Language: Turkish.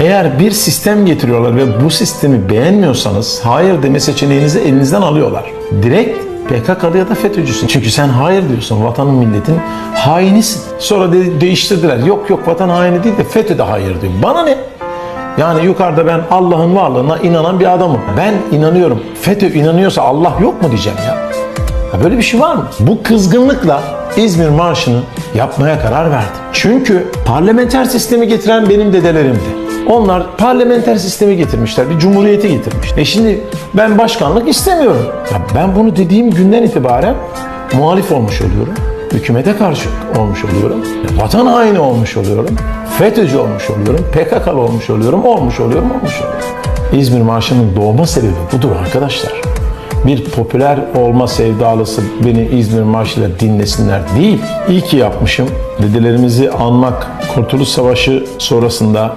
Eğer bir sistem getiriyorlar ve bu sistemi beğenmiyorsanız hayır deme seçeneğinizi elinizden alıyorlar. Direkt PKK'lı ya da FETÖ'cüsün. Çünkü sen hayır diyorsun vatanın milletin hainisin. Sonra de- değiştirdiler. Yok yok vatan haini değil de FETÖ de hayır diyor. Bana ne? Yani yukarıda ben Allah'ın varlığına inanan bir adamım. Ben inanıyorum. FETÖ inanıyorsa Allah yok mu diyeceğim ya. Ya böyle bir şey var mı? Bu kızgınlıkla İzmir Marşı'nı yapmaya karar verdim. Çünkü parlamenter sistemi getiren benim dedelerimdi. Onlar parlamenter sistemi getirmişler, bir cumhuriyeti getirmiş. E şimdi ben başkanlık istemiyorum. Ya ben bunu dediğim günden itibaren muhalif olmuş oluyorum. Hükümete karşı olmuş oluyorum. Vatan haini olmuş oluyorum. FETÖ'cü olmuş oluyorum. PKK'lı olmuş oluyorum. Olmuş oluyorum, olmuş oluyorum. İzmir Marşı'nın doğma sebebi budur arkadaşlar bir popüler olma sevdalısı beni İzmir Marşı'yla dinlesinler değil. İyi ki yapmışım. Dedelerimizi anmak, Kurtuluş Savaşı sonrasında